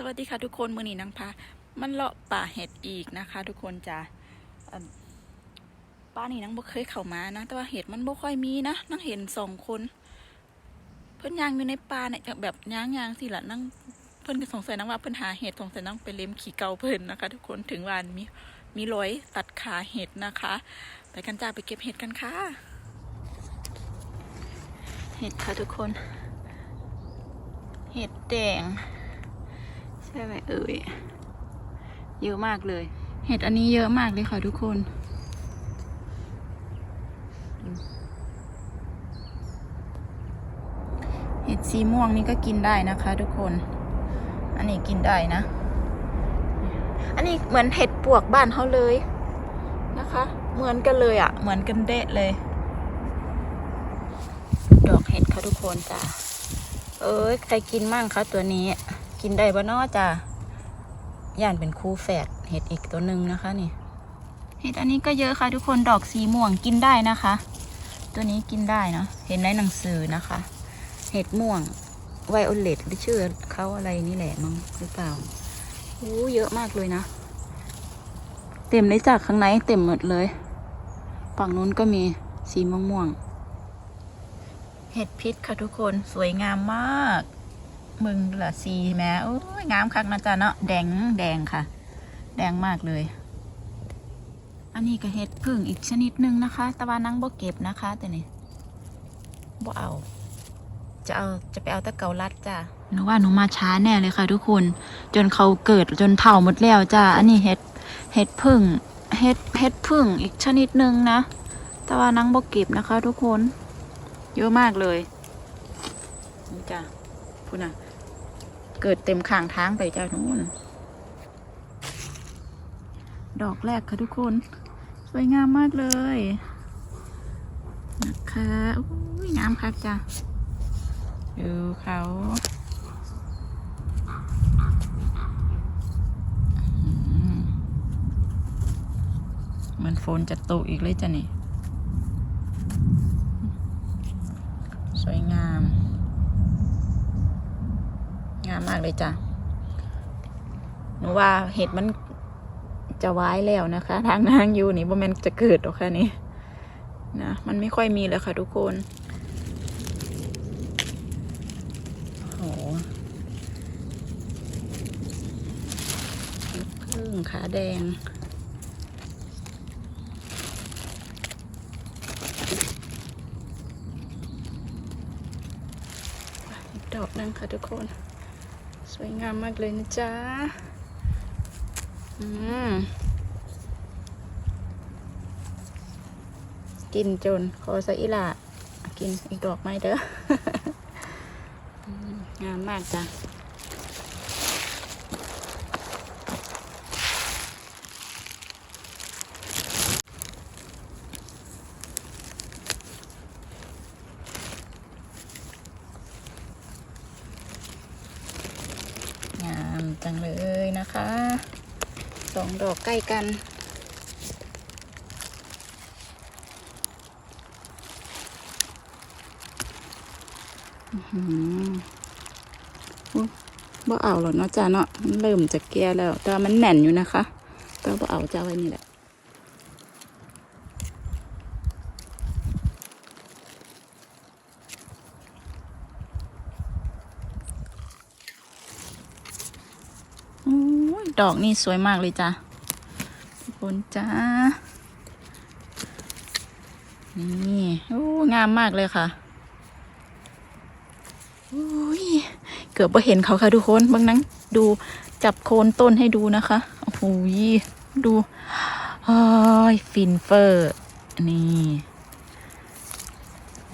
สวัสดีค่ะทุกคนมือนีนางพามันเลาะป่าเห็ดอีกนะคะ ทุกคนจ้ะป้านี่นางบ่เคยเข้ามานะ แต่ว่าเห็ดมันบ่ค่อยมีนะนางเห็นสองคน เพิ่นยางอยู่ในป่าเนี่ยแบบย่างยางสิละนั่งเพิ่นก็สงสัยนางว่าเพิ่นหาเห็ดสงสัยนางไปเล็มขี่เกาเพิ่นนะคะ ทุกคนถึงวานมีมีรอยตัดขาเห็ดนะคะ ไปกันจ้าไปเก็บเห็ดกันค่ะ เห็ดค่ะทุกคน เห็ดแดง ช่ไหมเอ่ยเยอะมากเลย เห็ดอันนี้เยอะมากเลยค่ะทุกคนเห็ดสีม่วงนี่ก็กินได้นะคะ ทุกคน อันนี้กินได้นะ อันนี้เหมือนเห็ดปวกบ้านเขาเลยนะคะ เหมือนกันเลยอะ่ะ เหมือนกันเดะเลย ดอกเห็ดค่ะทุกคนจ้ะเอ้ยใครกินมั่งคะตัวนี้ กินได้บ่นอจ้ะย่านเป็นคู่แฝดเห็ดอีกตัวหนึ่งนะคะนี่ เห็ดอันนี้ก็เยอะค่ะทุกคนดอกสีม่วงกินได้นะคะ ตัวนี้กินได้เนาะเห็นในหนังสือนะคะ เห็ดม่วงไวโอเลตหรือชื่อเขาอะไรนี่แหละมั้งหรือเปล่าโอ้เยอะมากเลยนะ เต็มเลยจากข้างในเต็มหมดเลยฝั่งนู้นก็มีสีม่วงม่วง เห็ดพิษค่ะทุกคนสวยงามมาก มึงละสีแม่โอ้ยงามคักนะจ๊ะเนาะแดงแดงค่ะ แดงมากเลย อันนี้ก็เห็ดพึ่งอีกชนิดหนึ่งนะคะต่ว่านังบ่เก็บนะคะแต่นี่บ่เอา จะเอาจะไปเอาตะเกาลัดจ้ะหนูว่าหนูมาช้าแน่เลยค่ะ ทุกคน จนเขาเกิดจนเถ่าหมดแล้วจ้ะอันนี้เห็ดเห็ดพึ่งเห็ดเห็ดพึ่งอีกชนิดหนึ่งนะต่ว่านังบ่เก็บนะคะ ทุกคน เยอะมากเลยนี่จ้ะพูดนะ เกิดเต็มข้างทางไปจ้ะนู่น ดอกแรกค่ะทุกคน สวยงามมากเลย นะคะอุ้ยงามคักจ้ะดูเขามเหมันฝนจะตกอีกเลยจ้ะนี่ สวยงามามมากเลยจ้ะหนูว่าเห็ดมันจะไว้แล้วนะคะ ทางนางอยู่นี่บ่แมนจะเกิดหรอกค่ะนี่นะมันไม่ค่อยมีเลยค่ะทุกคนโอ้โหพึ่งขาแดงดอกหนึงค่ะทุกคน วยงามมากเลยนะจ๊ะ อืม กินจนคอสะอิละกินอีกดอกไม้เด้องามมากจ้ะ งามจังเลยนะคะ สองดอ กันอื้อหืออุ๊ยบ่เอาหรอเนาะจ้าเนาะมันเริ่มจะแก่แล้ว แต่มันแน่นอยู่นะคะก็บ่เอาจ้าไว้นี่แหละโอ้ดอกนี่สวยมากเลยจ้ะทุก คนจ้า นี่โอ้งามมากเลยค่ะโอ้ยเกือบไปเห็นเขาค่ะทุกคนบางนั้นดูจับโคนต้นให้ดูนะคะ โอ้โหดูโอ้ยฟินเฟอร์ นี่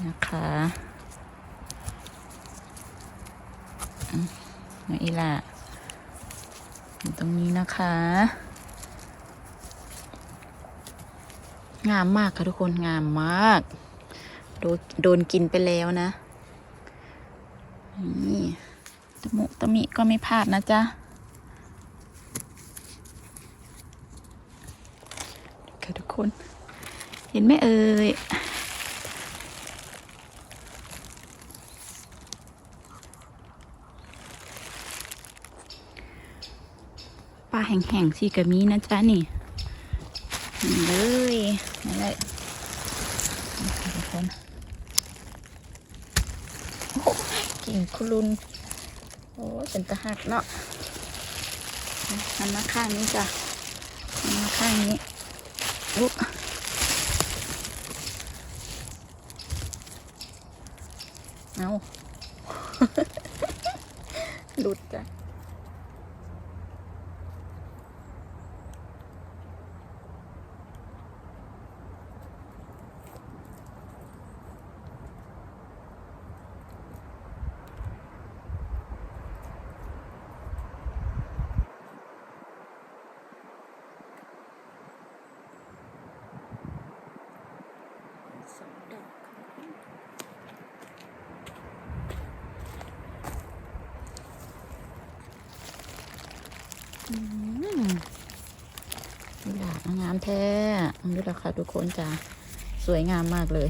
นะคะอืมนี่ล่ะอยู่ตรงนี้นะคะ งามมากค่ะทุกคนงามมาก โดนโดนกินไปแล้วนะ นี่ตะมุตะมิก็ไม่พลาดนะจ๊ะค่ะทุกคน เห็นไหมเอ่ยปลาแห้งๆสิกะมีนะจ๊ะนี่นี่เลยนี่เลยนี่ค่ะทุกคนโอ้ กิ่งคุรุนโอ้เป็นตะหักเนาะหันมาข้างนี้จ้ะหันมาข้างนี้อุ๊บเอา หลุดจ้ะ สองดอกค่ะอืม นี่หลากงามแท้นี่แหละค่ะทุกคนจ้ะสวยงามมากเลย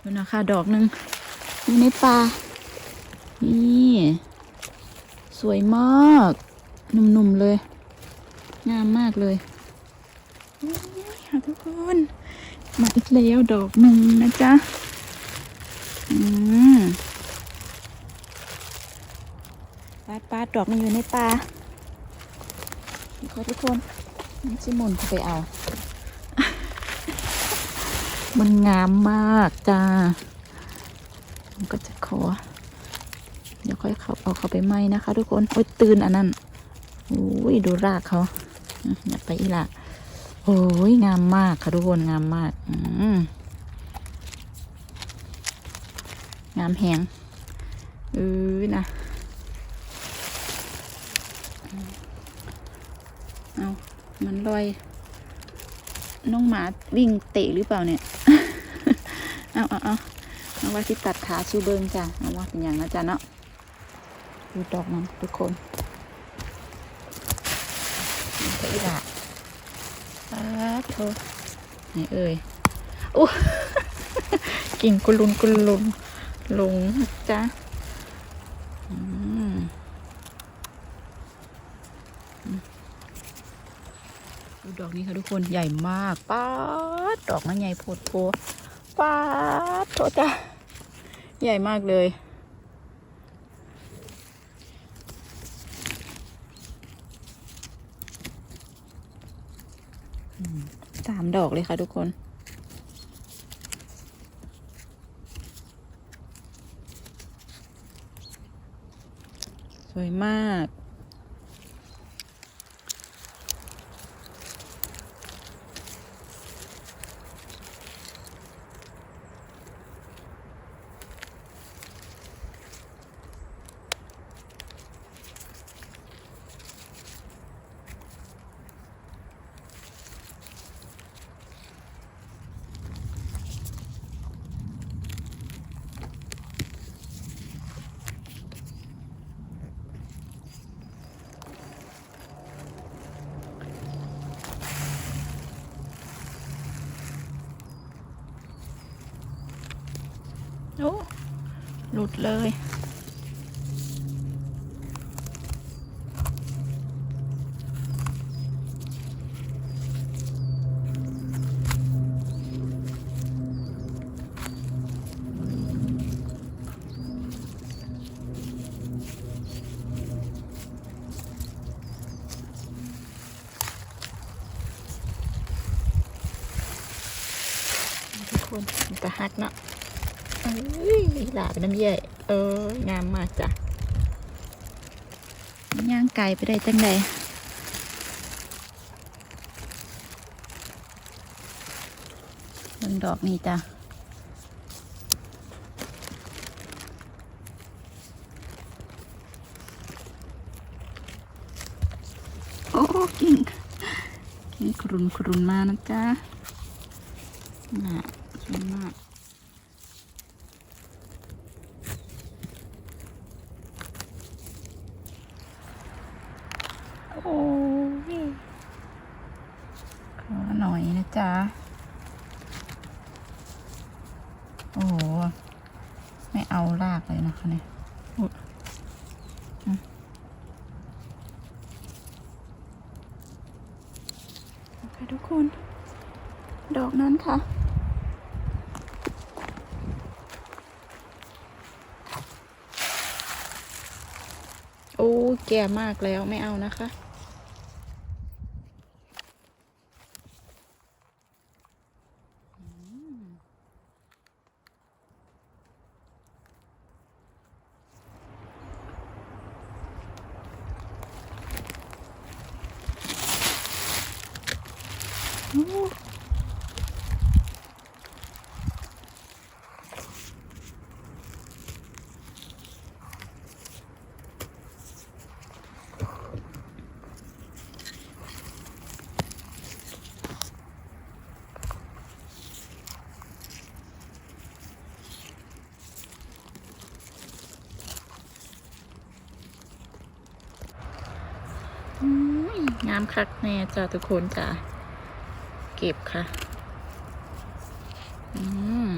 ดูนะคะดอกหนึ่งอยู่ในป่านี่ สวยมากหนุ่มๆเลย งามมากเลยค่ะทุกคน มาอีกแล้วดอกหนึ่งนะจ๊ะ อืมปาดอกมันอยู่ในป่านี่ค่ะทุกคนนี่ชิมุนไปเอา มันงามมากจ้ามันก็จะขอ เดี๋ยวค่อยเขาเอาเขาไปไหมนะคะ ทุกคน โอ้ยตื่นอันนั้นโอ้ยดูรากเขาอย่าไปอีละโอ้ยงามมากค่ะทุกคนงามมาก อืมงามแหงเออนะเอา มันลอยน้องหมาวิ่งเตะหรือเปล่าเนี่ย เอาเอาเอาเอาว่าที่ตัดขาชูเบิงจ้ะเอาว่าเป็นอย่างนะจ๊ะเนาะดูดอกมันทุกคนนี่ก็อีหละปาดโทไหนเอ่ยอู้กิ่งกุลุนกุลุนลงจ้ะอืมอืม ดอกนี้ค่ะทุกคนใหญ่มากป้าดดอกมันใหญ่โพดโพป้าดโทจ้ะใหญ่มากเลย สามดอกเลยค่ะทุกคนสวยมาก ลุดเลย ทุกคนมันจะหักเนาะ เอ้ยหลาเป็นน้ำใหญ่เอองามมากจ้ะย่างไก่ไปได้จังใดเบิ่งดอกนี่จ้ะโอ้กิ่งกิ่งครุนครุนมานะจ๊ะน่ะสวยมาก โอ้ยขอหน่อยนะจ๊ะ โอ้โห ไม่เอารากเลยนะคะเนี่ย โอ้ แก่มากแล้วไม่เอานะคะ อืม งามคักแน่จ้าทุกคนจ้าเก็บค่ะ อืม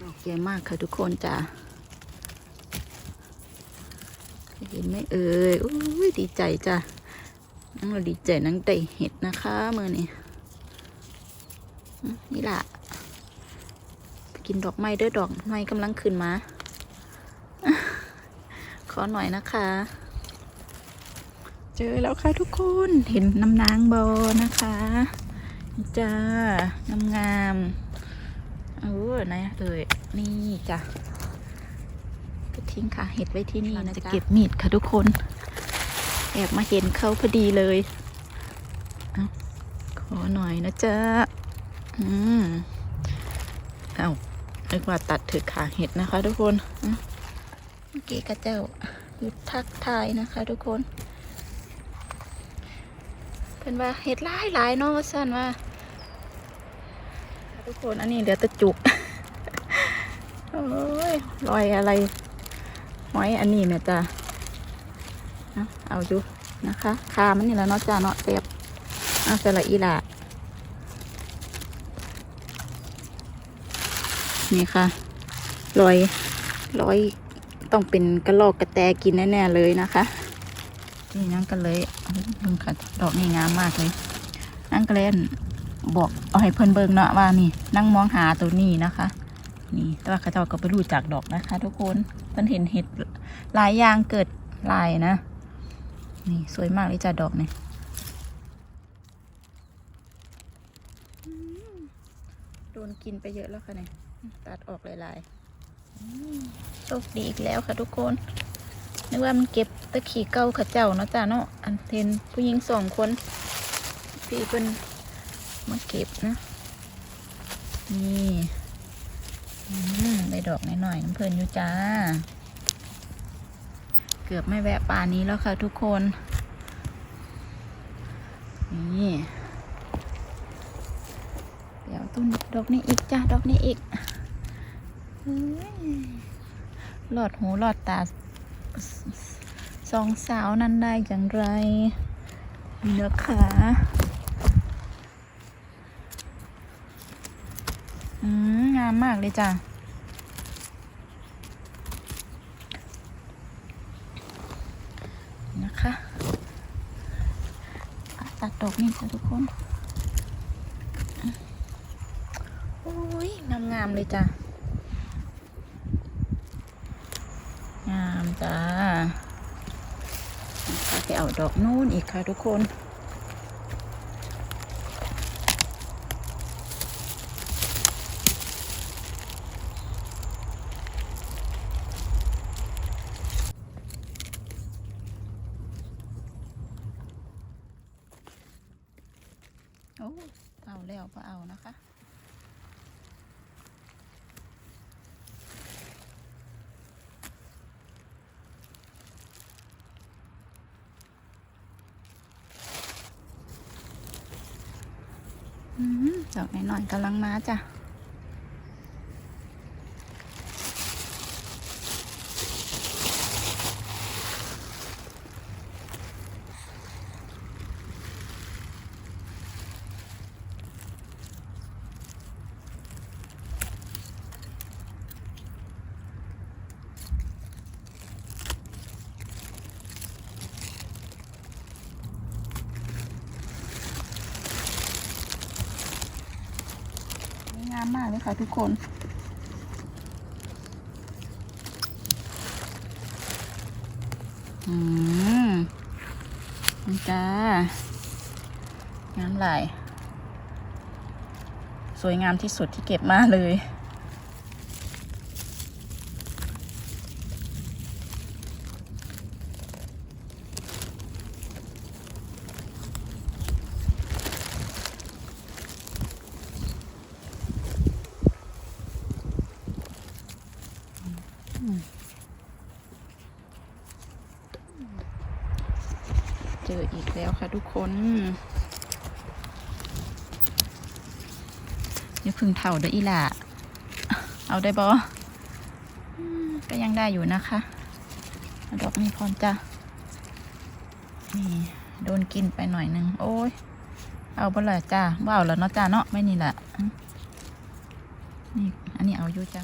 ดอกใหญ่มากค่ะทุกคนจ้าเห็นไหมเอ่ยอุ้ยดีใจจ้า นั่งเราดีใจนั่งไต่เห็ดนะคะมือนี่นี่ล่ะไปกินดอกไม้เด้อดอกไม้กำลังขึ้นมา ขอหน่อยนะคะ เจอแล้วค่ะทุกคนเห็นน้ำนางบอนะคะจ้างามงามๆเออไหนเอ่ยนี่จ้ะก็ทิ้งค่ะ เห็ดไว้ที่นี่นะจ๊ะจะเก็บมีดค่ะทุกคน แอบมาเห็นเขาพอดีเลยเอาขอหน่อยนะจ๊ะ อืมเอานึกว่าตัดถือขาเห็ดนะคะ ทุกคนเมื่อกี้ข้าเจ้าหยุดทักทายนะคะ ทุกคนเป็นว่าเห็ดหลายหลายๆเนาะว่าสั้นว่า ทุกคนอันนี้เหลือแตะจุกโอ้ยลอยอะไรหอยอันนี้แม่จ้ะ เอาเอาอยู่นะคะคามันนี่แล้วเนาะจ้าเนาะเสียบเอาสละอีหละนี่ค่ะรอยรอยต้องเป็นกระลอกกระแตกินแน่ๆเลยนะคะนี่นั่งกันเลยเบิ่งค่ะดอกนี่งามมากเลยนั่งกันเล่นบอกเอาให้เพิ่นเบิ่งเนาะว่านี่ นั่งมองหาตัวนี้นะคะ นี่แต่ว่าเขาเจ้าก็ไปรู้จักดอกนะคะ ทุกคนเพิ่นเห็นเห็ดหลายอย่างเกิดลายนะ นี่สวยมากเลยจ้ะดอกเนี่ยโดนกินไปเยอะแล้วค่ะเนี่ยตัดออกหลายๆโชคดีอีกแล้วค่ะทุกคนนึกว่ามันเก็บตะขี่เก้าขาเจ้าเนาะจ้าเนาะอันเห็นผู้หญิงสองคน พี่เป็นมาเก็บนะ นี่ได้ดอกหน่อยๆน้ำเพลินอยู่จ้า เกือบไม่แวะป่านี้แล้วค่ะทุกคน นี่ เดี๋ยวต้นดอกนี้อีกจ้าดอกนี้อีกหลอดหูหลอดตาสองสาวนั้นได้อย่างไรเนื้อขาอืมงามมากเลยจ้ะอะ ตัดดอกนี่ค่ะทุกคนโอ้ยงามงามเลยจ้ะ งามจ้าไปเอาดอกนู่นอีกค่ะทุกคน โอ้เอาแล้วก็เอานะคะอืมดอกหน่อยๆกำลังมาจ้ะ มากเลยค่ะทุกคนอืมจ้าน้ำลายสวยงามที่สุดที่เก็บมาเลย ออีกแล้วค่ะทุกคนอย่าพึ่งเถ่าเด้ออีหล่ะ เอาได้บอก็ยังได้อยู่นะคะดอกนี้พรจ้ะนี่โดนกินไปหน่อยนึง โอ้ย เอาบ่ละจ้าบ่เอาแล้วเนาะจ้าเนาะไม่นี่แหละนี่ อันนี้เอาอยู่จ้ะ